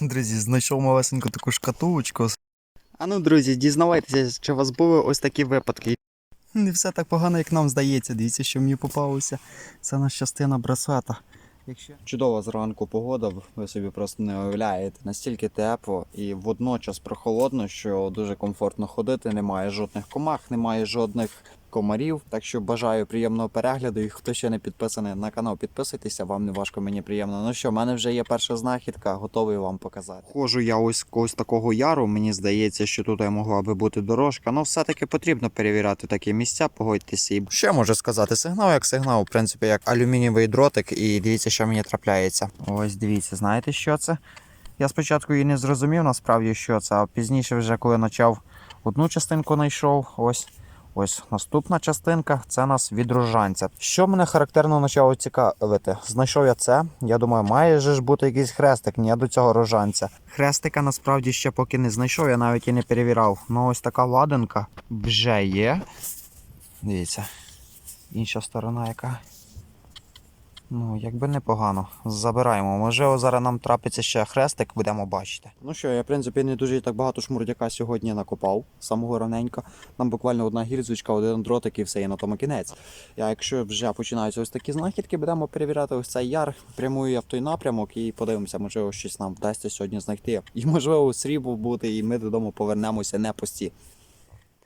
Друзі, знайшов малесеньку таку шкатулочку. А ну, друзі, дізнавайтеся, чи у вас були ось такі випадки. Не все так погано, як нам здається. Дивіться, що мені попалося. Це наша частина браслета. Якщо... Чудова зранку погода, ви собі просто не уявляєте. Настільки тепло і водночас прохолодно, що дуже комфортно ходити, немає жодних комах, немає жодних комарів. Так що бажаю приємного перегляду. І хто ще не підписаний на канал, підписуйтеся, вам не важко, мені приємно. Ну що, в мене вже є перша знахідка, готовий вам показати. Хожу я ось ось такого яру. Мені здається, що тут могла би бути дорожка. Ну, все-таки потрібно перевіряти такі місця, погодьтеся. І що можу сказати? Сигнал як сигнал, в принципі, як алюмінієвий дротик, і дивіться, що мені трапляється. Ось дивіться, знаєте, що це? Я спочатку і не зрозумів насправді, що це, а пізніше, вже коли почав одну частинку знайшов, ось. Ось наступна частинка це у нас від рожанця. Що мене характерно почало цікавити? Знайшов я це. Я думаю, має же ж бути якийсь хрестик, ні до цього рожанця. Хрестика насправді ще поки не знайшов, я навіть і не перевіряв. Ну ось така ладинка вже є. Дивіться. Інша сторона яка. Ну, якби непогано. Забираємо. Можливо, зараз нам трапиться ще хрестик, будемо бачити. Ну що, я в принципі не дуже так багато шмурдяка сьогодні накопав, самого раненько. Нам буквально одна гільзочка, один дротик і все, і на тому кінець. А якщо вже починаються ось такі знахідки, будемо перевіряти ось цей яр, прямую я в той напрямок і подивимося, можливо, щось нам вдасться сьогодні знайти. І можливо, срібло бути, і ми додому повернемося не пусті.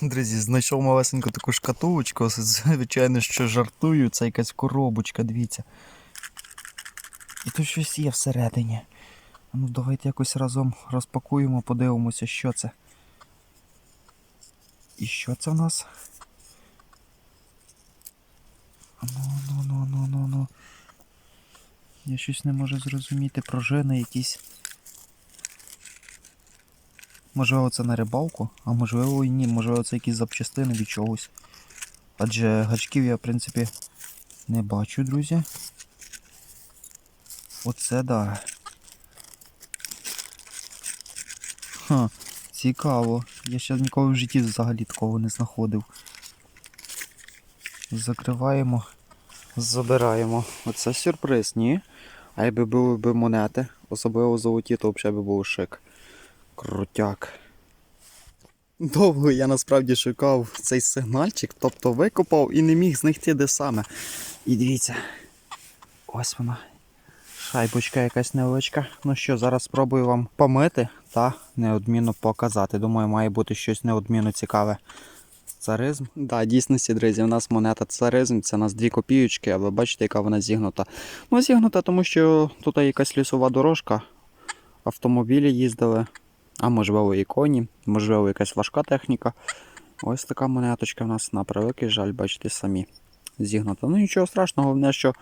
Друзі, знайшов малесеньку таку шкатулочку. Звичайно, що жартую, це якась коробочка, дивіться. І тут щось є всередині. Ну, давайте якось разом розпакуємо, подивимося, що це. І що це в нас? Ну, ну, ну, ну, ну, ну. Я щось не можу зрозуміти. Пружини якісь. Можливо, це на рибалку, а можливо і ні, можливо, це якісь запчастини від чогось. Адже гачків я, в принципі, не бачу, друзі. Оце да. Ха, цікаво. Я ще ніколи в житті взагалі такого не знаходив. Закриваємо, забираємо. Оце сюрприз, ні? А якби були б монети, особливо золоті, то взагалі би був шик. Крутяк. Довго я насправді шукав цей сигнальчик, тобто викопав і не міг знайти де саме. І дивіться, ось вона. Шайбочка якась невеличка. Ну що, зараз спробую вам помити та неодмінно показати. Думаю, має бути щось неодмінно цікаве. Царизм. Так, да, дійсності, друзі, у нас монета царизм, це у нас дві копійочки, а ви бачите, яка вона зігнута. Ну, зігнута, тому що тут якась лісова дорожка, автомобілі їздили, а можливо і коні, можливо, якась важка техніка. Ось така монеточка в нас на превеликий жаль, бачите самі. Зігнута. Ну нічого страшного, головне, що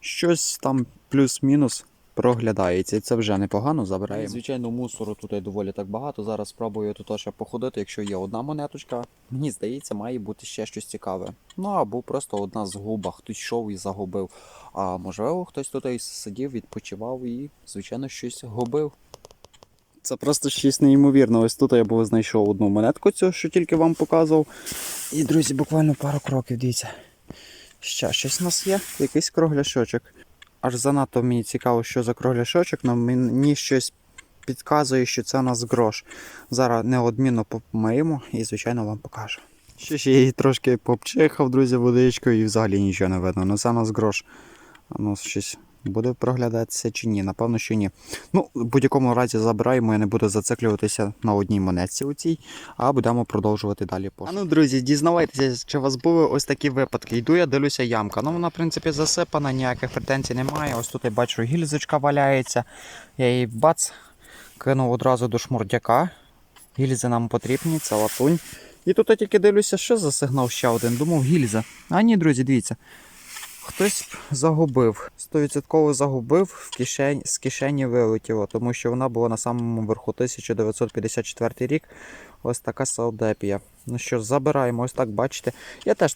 щось там плюс-мінус проглядається. І це вже непогано забираємо. Звичайно, мусору тут доволі так багато. Зараз спробую тут ще походити, якщо є одна монеточка. Мені здається, має бути ще щось цікаве. Ну або просто одна згуба, хтось йшов і загубив. А можливо, хтось тут сидів, відпочивав і, звичайно, щось губив. Це просто щось неймовірне. Ось тут я був знайшов одну монетку, цю, що тільки вам показував. І, друзі, буквально пару кроків, дивіться. Ще щось у нас є, якийсь кругляшочок. Аж занадто мені цікаво, що за кругляшочок, але мені щось підказує, що це у нас грош. Зараз неодмінно помиємо і, звичайно, вам покажу. Ще ж я її трошки попчихав, друзі, водичкою і взагалі нічого не видно. Ну це у нас грош. Ну, щось буде проглядатися чи ні? Напевно, що ні. Ну, в будь-якому разі забираємо, я не буду зациклюватися на одній монетці у цій, а будемо продовжувати далі пошук. А ну, друзі, дізнавайтеся, чи у вас були ось такі випадки. Йду я дивлюся ямка. Ну, вона, в принципі, засипана, ніяких претензій немає. Ось тут я бачу, гільзочка валяється. Я її бац, кинув одразу до шмурдяка. Гільзи нам потрібні, це латунь. І тут я тільки дивлюся, що за сигнал ще один. Думав, гільза. А ні, друзі, дивіться. Хтось загубив. 100% загубив, в кишень, з кишені вилетіло, тому що вона була на самому верху 1954 рік. Ось така салдепія. Ну що, забираємо, ось так бачите. Я теж,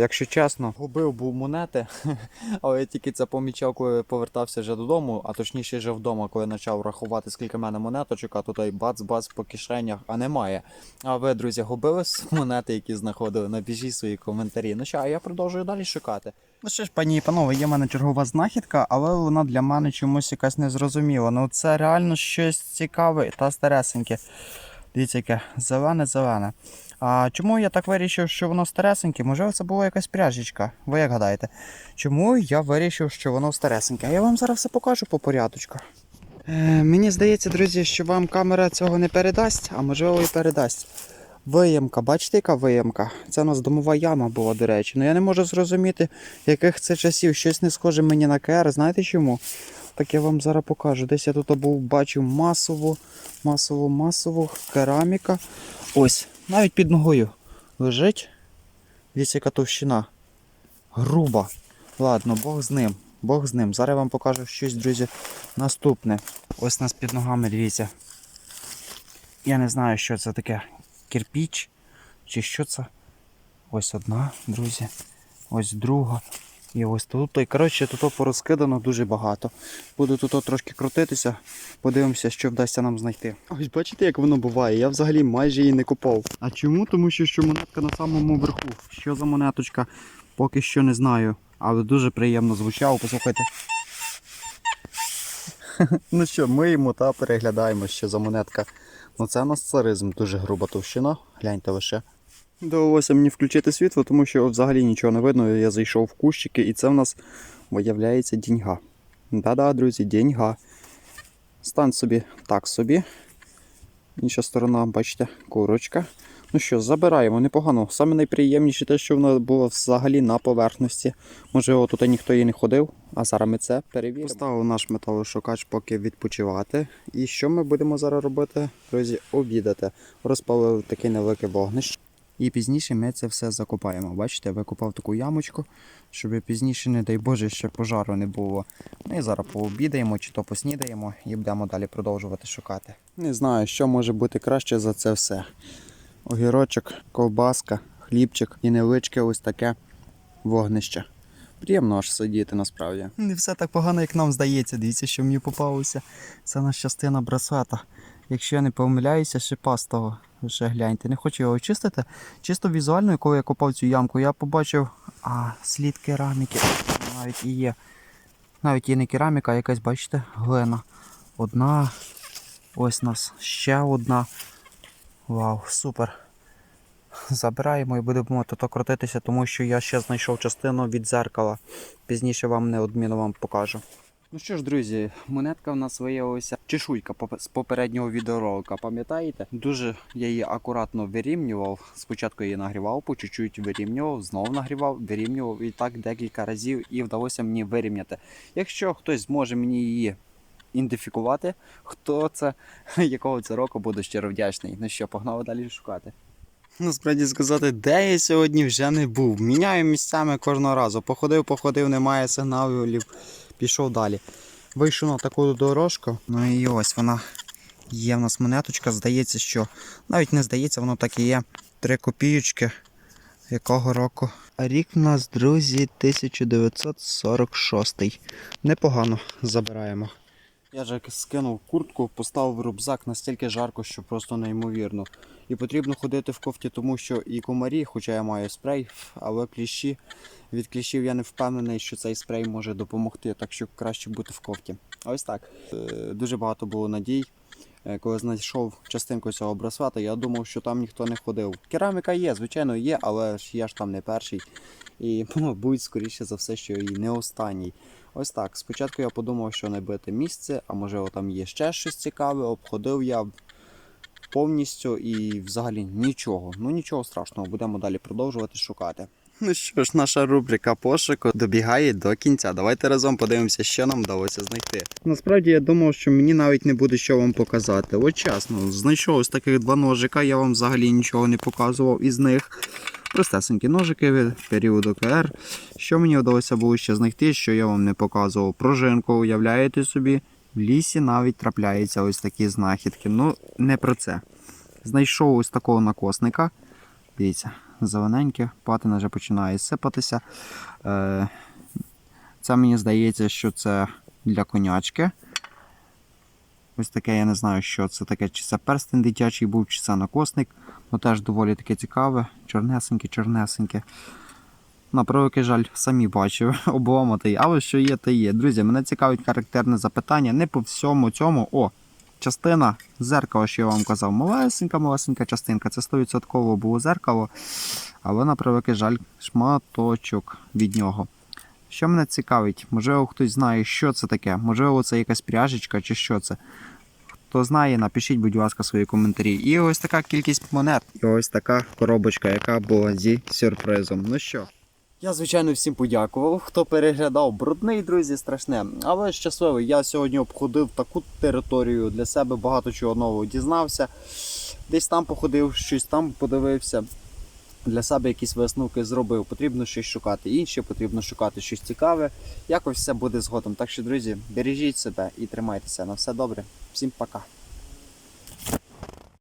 якщо чесно, губив був монети, але я тільки це помічав, коли повертався вже додому, а точніше вже вдома, коли почав рахувати, скільки в мене монеточок, а тут бац-бац по кишенях, а немає. А ви, друзі, губили монети, які знаходили? Напишіть свої коментарі. Ну що, а я продовжую далі шукати. Ну що ж, пані і панове, є в мене чергова знахідка, але вона для мене чомусь якась незрозуміла. Ну це реально щось цікаве та старесеньке. Дивіться, яке зелене-зелене. А чому я так вирішив, що воно старесеньке? Можливо, це була якась пряжечка. Ви як гадаєте? Чому я вирішив, що воно старесеньке? Я вам зараз все покажу по порядочку. Е, мені здається, друзі, що вам камера цього не передасть, а можливо і передасть. Виємка, бачите, яка виємка? Це у нас домова яма була, до речі. Ну я не можу зрозуміти, яких це часів. Щось не схоже мені на КР. Знаєте чому? Так я вам зараз покажу. Десь я тут був бачив масову, масову, масову кераміка. Ось, навіть під ногою лежить. Дивіться, яка товщина. Груба. Ладно, Бог з ним. Бог з ним. Зараз я вам покажу щось, друзі, наступне. Ось нас під ногами, дивіться. Я не знаю, що це таке. Кирпіч. Чи що це? Ось одна, друзі. Ось друга. І ось тут. І коротше, тут порозкидано дуже багато. Буду тут трошки крутитися, подивимося, що вдасться нам знайти. Ось бачите, як воно буває. Я взагалі майже її не купав. А чому? Тому що, що монетка на самому верху. Що за монеточка? Поки що не знаю. Але дуже приємно звучало, послухайте. ну що, миємо та переглядаємо, що за монетка. Ну це у нас царизм, дуже груба товщина. Гляньте лише. Довелося мені включити світло, тому що взагалі нічого не видно. Я зайшов в кущики і це в нас виявляється діньга. Да-да, друзі, діньга. Стань собі так собі. Інша сторона, бачите, курочка. Ну що, забираємо непогано. Саме найприємніше те, що вона була взагалі на поверхності. Можливо, тут ніхто її не ходив, а зараз ми це перевіримо. Поставив наш металошукач поки відпочивати. І що ми будемо зараз робити? Друзі, обідати. Розпалив таке невелике вогнище. І пізніше ми це все закопаємо. Бачите, я викопав таку ямочку, щоб пізніше, не дай Боже, ще пожару не було. Ну і зараз пообідаємо чи то поснідаємо і будемо далі продовжувати шукати. Не знаю, що може бути краще за це все. Огірочок, ковбаска, хлібчик і невеличке ось таке вогнище. Приємно аж сидіти насправді. Не все так погано, як нам здається. Дивіться, що мені попалося. Це наша частина браслета. Якщо я не помиляюся, шипастого. Вже гляньте, не хочу його очистити. Чисто візуально, коли я копав цю ямку, я побачив а, слід кераміки. Навіть і є. Навіть є не кераміка, а якась, бачите, глина. Одна. Ось у нас ще одна. Вау, супер. Забираємо і будемо тут крутитися, тому що я ще знайшов частину від зеркала. Пізніше вам неодмінно вам покажу. Ну що ж, друзі, монетка в нас виявилася чешуйка з попереднього відеоролика, пам'ятаєте? Дуже я її акуратно вирівнював. Спочатку її нагрівав, по чуть-чуть вирівнював, знову нагрівав, вирівнював і так декілька разів і вдалося мені вирівняти. Якщо хтось зможе мені її ідентифікувати, хто це, якого це року, буду щиро вдячний. Ну що, погнали далі шукати. Насправді сказати, де я сьогодні вже не був. Міняю місцями кожного разу. Походив, походив, немає сигналів, пішов далі. Вийшов на таку дорожку. Ну і ось вона є в нас монеточка. Здається, що навіть не здається, воно так і є. Три копійочки. Якого року? Рік в нас, друзі, 1946. Непогано забираємо. Я вже скинув куртку, поставив рюкзак настільки жарко, що просто неймовірно. І потрібно ходити в кофті, тому що і комарі, хоча я маю спрей, але кліщі. Від кліщів я не впевнений, що цей спрей може допомогти, так що краще бути в кофті. Ось так. Е, Дуже багато було надій. Е, Коли знайшов частинку цього браслета, я думав, що там ніхто не ходив. Кераміка є, звичайно, є, але ж я ж там не перший. І, мабуть, скоріше за все, що і не останній. Ось так. Спочатку я подумав, що не бити місце, а може там є ще щось цікаве. Обходив я повністю і взагалі нічого. Ну нічого страшного, будемо далі продовжувати шукати. Ну що ж, наша рубрика пошуку добігає до кінця. Давайте разом подивимося, що нам вдалося знайти. Насправді я думав, що мені навіть не буде що вам показати. От чесно, знайшов ось таких два ножика, я вам взагалі нічого не показував із них. Простесенькі ножики від періоду КР. Що мені вдалося було ще знайти, що я вам не показував. Пружинку, уявляєте собі, в лісі навіть трапляються ось такі знахідки. Ну, не про це. Знайшов ось такого накосника. Дивіться, зелененьке, патина вже починає сипатися. Е, Це мені здається, що це для конячки. Ось таке, я не знаю, що це таке, чи це перстень дитячий був, чи це накосник. Ну теж доволі таке цікаве, чорнесеньке, чорнесеньке. На превеликий жаль, самі бачив, обламатий, але що є, те є. Друзі, мене цікавить характерне запитання. Не по всьому цьому. О, частина зеркала, що я вам казав. Малесенька, малесенька частинка. Це 100% було зеркало, але на превеликий жаль, шматочок від нього. Що мене цікавить, можливо, хтось знає, що це таке. Можливо, це якась пряжечка чи що це. Хто знає, напишіть, будь ласка, свої коментарі. І ось така кількість монет. І ось така коробочка, яка була зі сюрпризом. Ну що? Я, звичайно, всім подякував, хто переглядав брудний, друзі, страшне. Але щасливий, я сьогодні обходив таку територію для себе, багато чого нового дізнався. Десь там походив, щось там подивився. Для себе якісь висновки зробив. Потрібно щось шукати інше, потрібно шукати щось цікаве. Якось все буде згодом. Так що, друзі, бережіть себе і тримайтеся. На все добре. Всім пока.